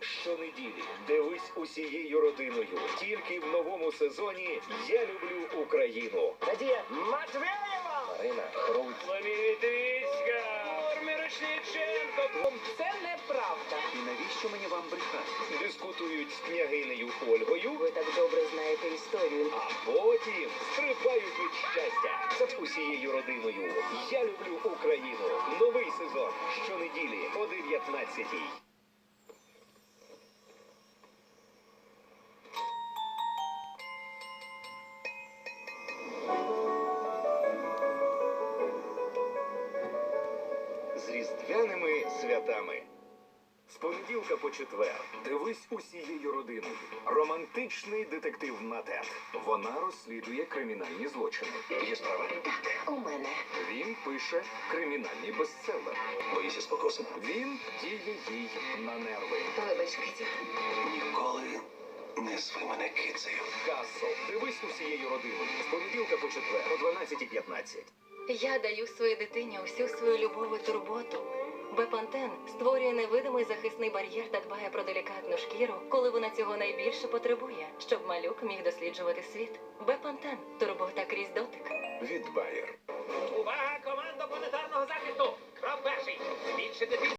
щонеділі. Дивись усією родиною. Тільки в новому сезоні Я люблю Україну. Надія Матвєєва! Марина Хруць. Лемітиська. Мирошниченко. Це неправда. І навіщо мені вам брехати? Дискутують з княгинею Ольгою, Ви так добре знаєте історію. а потім стрибають від щастя. З усією родиною. Я люблю Україну. Новий сезон. Щонеділі о 19-й. З різдвяними святами. З понеділка по четвер дивись усією родиною. Романтичний детектив Натет. Вона розслідує кримінальні злочини. Є справа. Так, У мене. Він пише кримінальний бестселер. Боїся спокусом. Він діє їй на нерви. Вибач, Китю. Ніколи не зви мене кицею. Касл. Дивись усією родиною. З понеділка по четвер о 12.15. Я даю своїй дитині усю свою любов і турботу. Бепантен створює невидимий захисний бар'єр та дбає про делікатну шкіру, коли вона цього найбільше потребує, щоб малюк міг досліджувати світ. Бепантен турбота крізь дотик. Від Байер. Увага, команда планетарного захисту! Кров перший. Збільшити